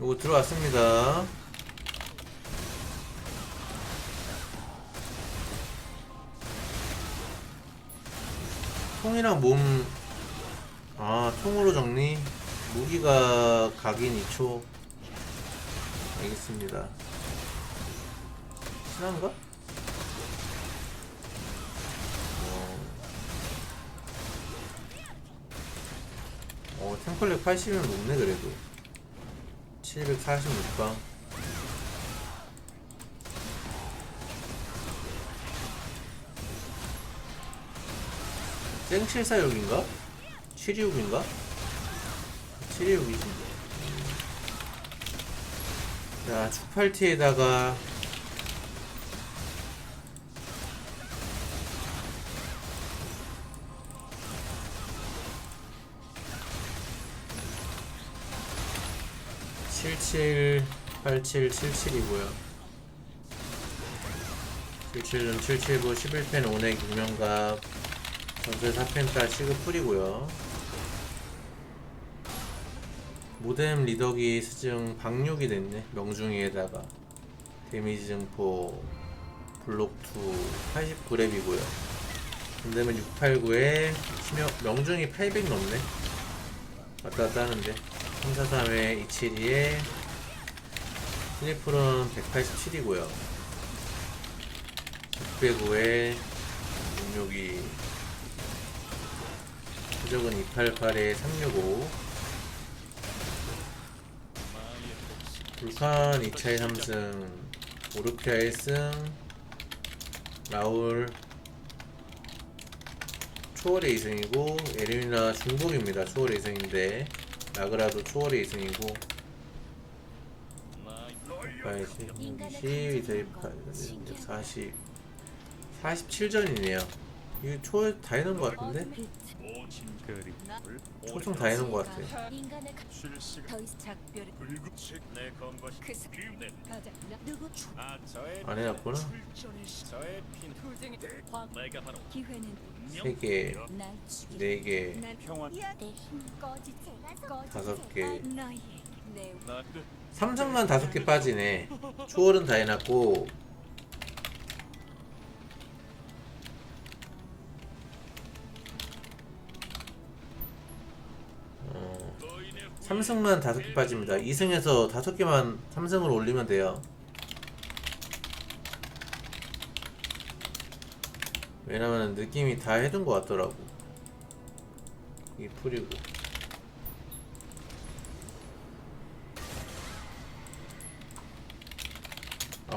요거 들어왔습니다. 통이랑 몸, 아, 통으로 정리. 무기가 각인 2초. 알겠습니다. 친한가? 어, 어 템플렉 80이면 높네, 그래도. 746방. 땡칠사육인가? 726인가? 726이지. 자, 축팔티에다가 칠칠 팔칠 칠칠이고요. 77은 779 11펜 5넥 6명갑 전설 4펜따 시급 풀이고요. 모뎀 리더기 스증 박육이 됐네. 명중이에다가 데미지 증포 블록2 89랩이고요. 근데면 689에 명중이 800 넘네. 왔다 갔다 하는데 343에 272에 슬리플은 187이고요. 609에 662 표적은 288에 365 불판 2차에 3승 오르피아 1승 라울 초월의 2승이고 에르미나 중복입니다. 초월의 2승인데 라그라도 초월의 2승이고 80, 20, 20, 40 47전이네요. 이거 초월 다 해놓은 것 같은데? 초청 다 해놓은 것 같아 인간의 실시간. 더 이상 작별을 불급식 내 건것이 그 스- 비운내 가자. 누구? 아 저의 안 해놨구나. 저의 핀. 도중에 광 내가 바로 기회는 3개. 날 죽이 4개. 난 평화. 내 힘 꺼지. 꺼지 다섯 개. 너의 내나 삼성만 다섯 개 빠지네. 초월은 다 해놨고. 어, 삼승만 다섯 개 빠집니다. 2승에서 다섯 개만 삼승으로 올리면 돼요. 왜냐면 느낌이 다 해둔 것 같더라고. 이 풀이고.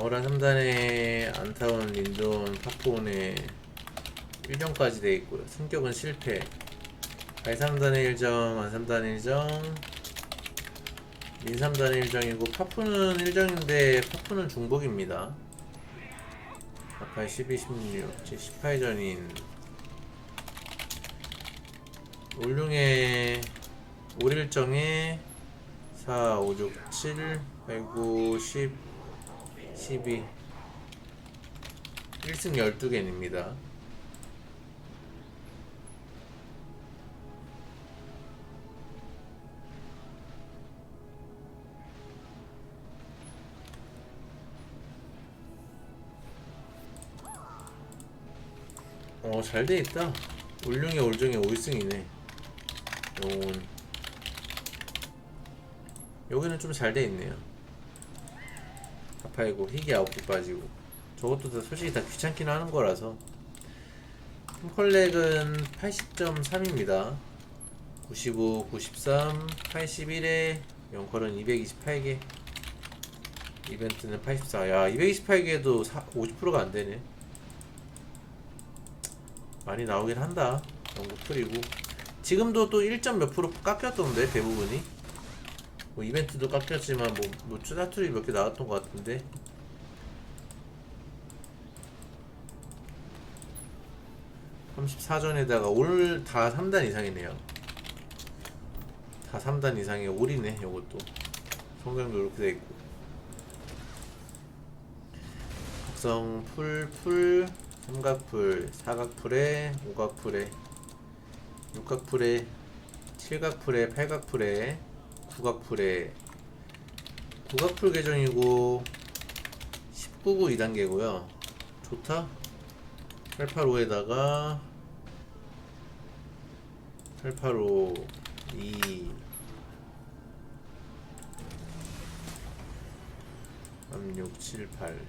아우라 3단에 안타운, 린돈, 파포온에 1점까지 돼 있고요. 승격은 실패. 발 3단의 1점, 안 3단의 1점, 민 3단의 1점이고 파푸는 1점인데 파푸는 중복입니다. 아까 12, 16, 18전인 올룡의 5일정에 4, 5, 6, 7, 8, 9, 10, 12 1승 12개입니다. 어, 잘 돼 있다. 올룡의 올정의 5승이네. 영혼. 여기는 좀 잘 돼 있네요. 아파이고 희귀 9개 빠지고. 저것도 다 솔직히 다 귀찮긴 하는 거라서. 팀컬렉은 80.3입니다. 95, 93, 81에 영컬은 228개. 이벤트는 84. 야, 228개도 50%가 안 되네. 많이 나오긴 한다. 연구 풀이고. 지금도 또 1점 몇 프로 깎였던데, 대부분이. 뭐 이벤트도 깎였지만, 뭐, 뭐, 쭈다투리 몇개 나왔던 것 같은데. (34전에다가) 올 다 3단 이상이네요. 다 3단 이상의 올이네 요것도. 성경도 이렇게 돼있고. 각성 풀 풀 삼각풀, 사각풀에, 오각풀에, 육각풀에, 칠각풀에, 팔각풀에, 구각풀에, 부각풀 계정이고 19구 2단계고요. 좋다. 885에다가 885 2 36, 7, 8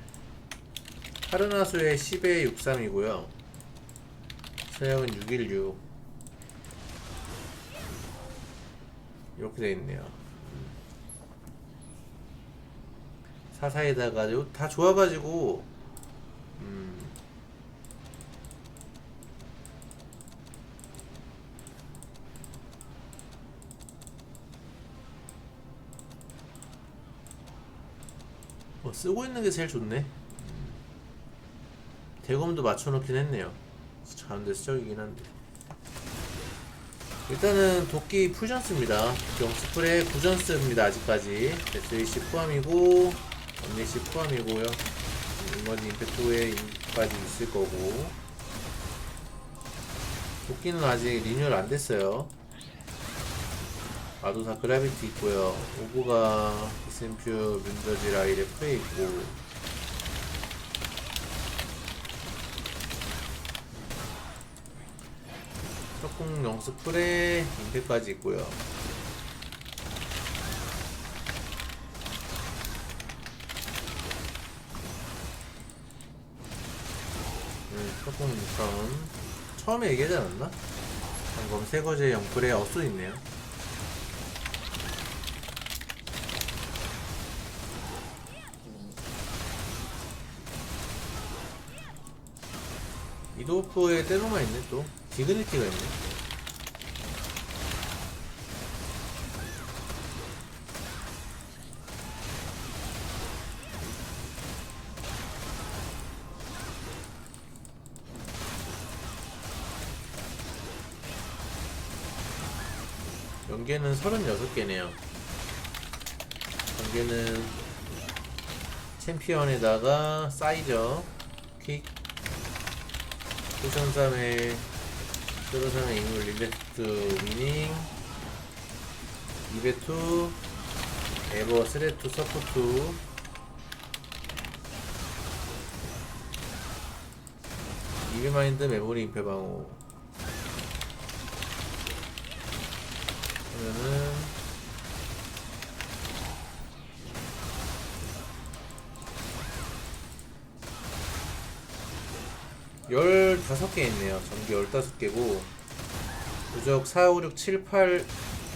하르나수의 10에 63이고요. 서양은 616 이렇게 돼 있네요 사사에다가 요- 다 좋아가지고 음 뭐 쓰고 있는 게 제일 좋네. 음. 대검도 맞춰놓긴 했네요. 가운데 수적이긴 한데. 일단은 도끼 푸전스입니다. 경스플의 구전스입니다. 아직까지 SAC 포함이고 언니씨 포함이고요. 인머지 임팩트웨이까지 있을 거고 도끼는 아직 리뉴얼 안 됐어요. 아도사 그라비티 있고요. 오브가 디센퓨 윈더지 라일에 프레 있고 석궁 영스 프레 임팩까지 있고요. 6선 처음에 얘기하지 않았나? 방금 세거제 영플에 어수 있네요. 이도프에 때로만 있네 또 디그니티가 있네 연계는 36개네요. 연계는 챔피언에다가 사이저 3회 세로 3회 인물 리베트 위닝 이베투 에버 스레투 서포투 이베마인드 메모리 임페 방어 15개 있네요. 전기 15개고 부적 4, 5, 6, 7, 8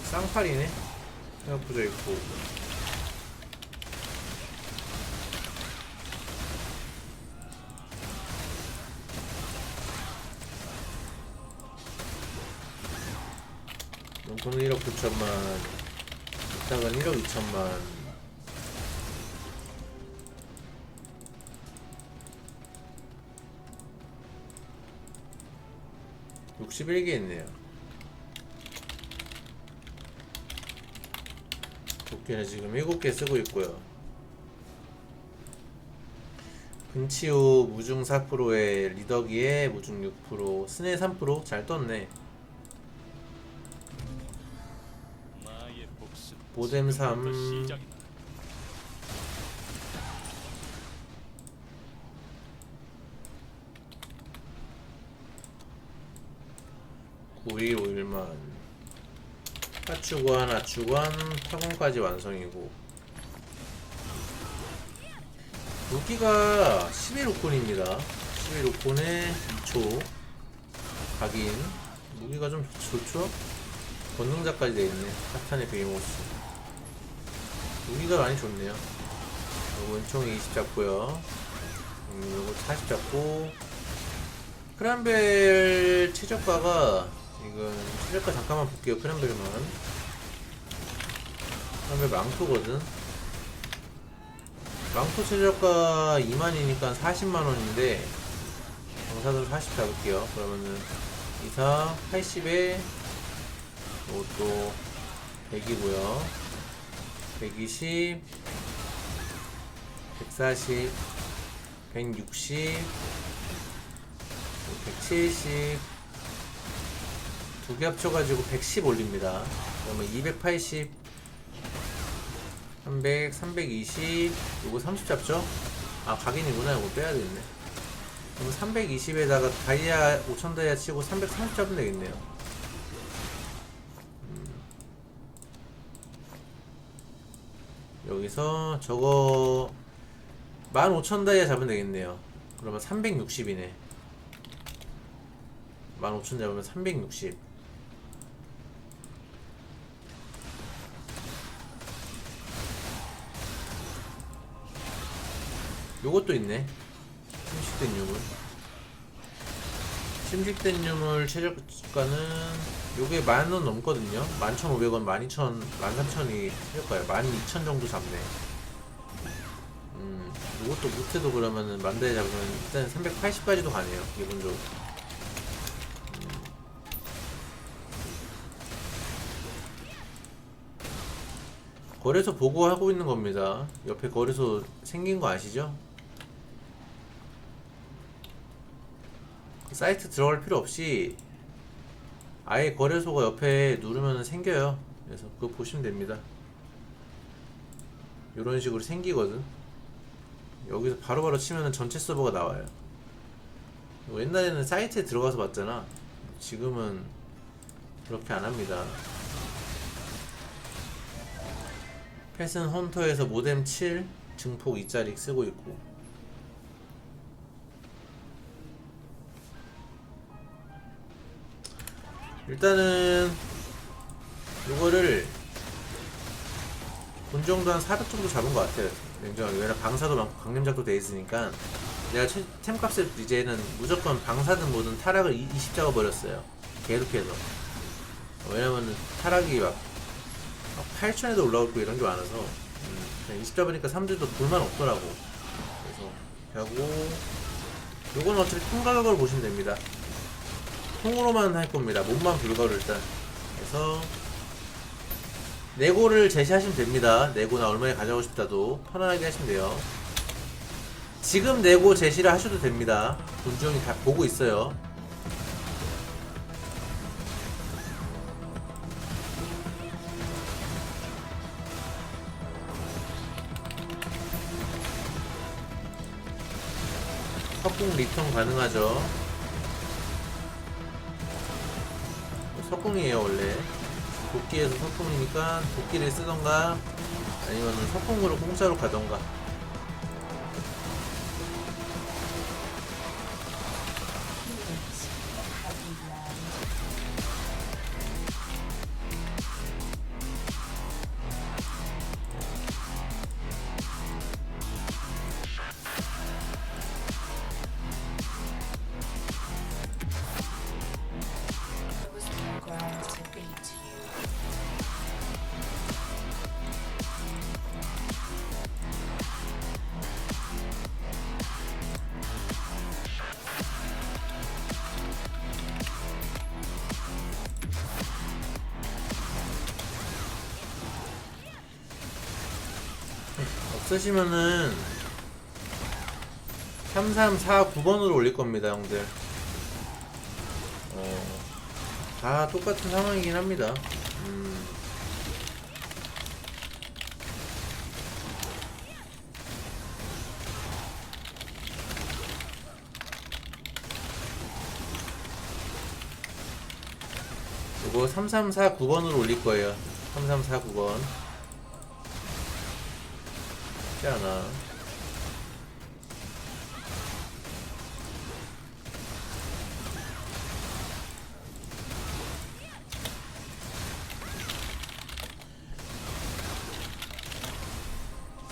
쌍팔이네. 생각 부적 있고 용돈은 1억 9천만 이따가 1억 2천만 61개 있네요. 도끼는 지금 7개 쓰고 있고요. 근치우 무중 4%에 리더기에 무중 6% 스네 3%잘 떴네. 보뎀 3 우리 5일만. 하추관 하추관 타공까지 완성이고. 무기가 11호콘입니다. 11호콘에 2초 각인. 무기가 좀 좋죠? 권능자까지 되어있네. 사탄의 베이모스. 무기가 많이 좋네요. 요건 총20 잡고요. 음, 요거 40 잡고. 크란벨 최저가가 이건 최저가 잠깐만 볼게요 크란벨만. 크란벨 망토거든. 망토 최저가 2만이니까 40만원인데 정사들 40 잡을게요. 그러면은 이사 80에 이것도 100이고요. 120 140 160 170 두 개 합쳐가지고 110 올립니다. 그러면 280 300, 320, 요거 30 잡죠? 아, 각인이구나. 이거 빼야 되겠네. 그럼 320에다가 다이아 5000 다이아 치고 330 잡으면 되겠네요. 음. 여기서 저거 15000 다이아 잡으면 되겠네요. 그러면 360이네. 15000 잡으면 360. 요것도 있네. 침식된 유물. 침식된 유물 최저가는 요게 만 원 넘거든요. 11,500원, 12,000, 13,000이 최저가예요. 12,000 정도 잡네. 음, 요것도 못해도 그러면은 만다에 잡으면 일단 380까지도 가네요. 기본적으로. 음. 거래소 보고하고 있는 겁니다. 옆에 거래소 생긴 거 아시죠? 사이트 들어갈 필요 없이 아예 거래소가 옆에 누르면 생겨요. 그래서 그거 보시면 됩니다. 이런 식으로 생기거든. 여기서 바로바로 치면 전체 서버가 나와요. 이거 옛날에는 사이트에 들어가서 봤잖아. 지금은 그렇게 안 합니다. 펫은 헌터에서 모뎀 7 증폭 2짜리 쓰고 있고 일단은 이거를 본 정도 한 400 정도 잡은 것 같아요. 냉정하게 왜냐면 방사도 많고 강림작도 돼 있으니까. 내가 채- 템값을 이제는 무조건 방사든 뭐든 타락을 20 잡아버렸어요. 계속해서. 왜냐면 타락이 막 8천에도 올라오고 이런 게 많아서. 음, 그냥 20 잡으니까 사람들도 볼만 없더라고. 그래서 하고 요거는 어차피 통 가격으로 보시면 됩니다 통으로만 할 겁니다. 몸만 불가로 일단. 그래서 네고를 제시하시면 됩니다. 네고나 얼마에 가져가고 싶다도 편안하게 하시면 돼요. 지금 네고 제시를 하셔도 됩니다. 군중이 다 보고 있어요. 석궁 리턴 가능하죠. 석궁이에요 원래. 도끼에서 석궁이니까 도끼를 쓰던가 아니면 석궁으로 공짜로 가던가. 없으시면은 3349번으로 올릴 겁니다, 형들. 어, 다 똑같은 상황이긴 합니다. 음. 이거 3349번으로 올릴 거예요. 3349번. 쉽지 않아.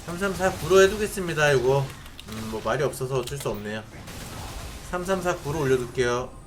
삼삼사구로 해두겠습니다 이거. 음, 뭐 말이 없어서 어쩔 수 없네요. 3349로 올려둘게요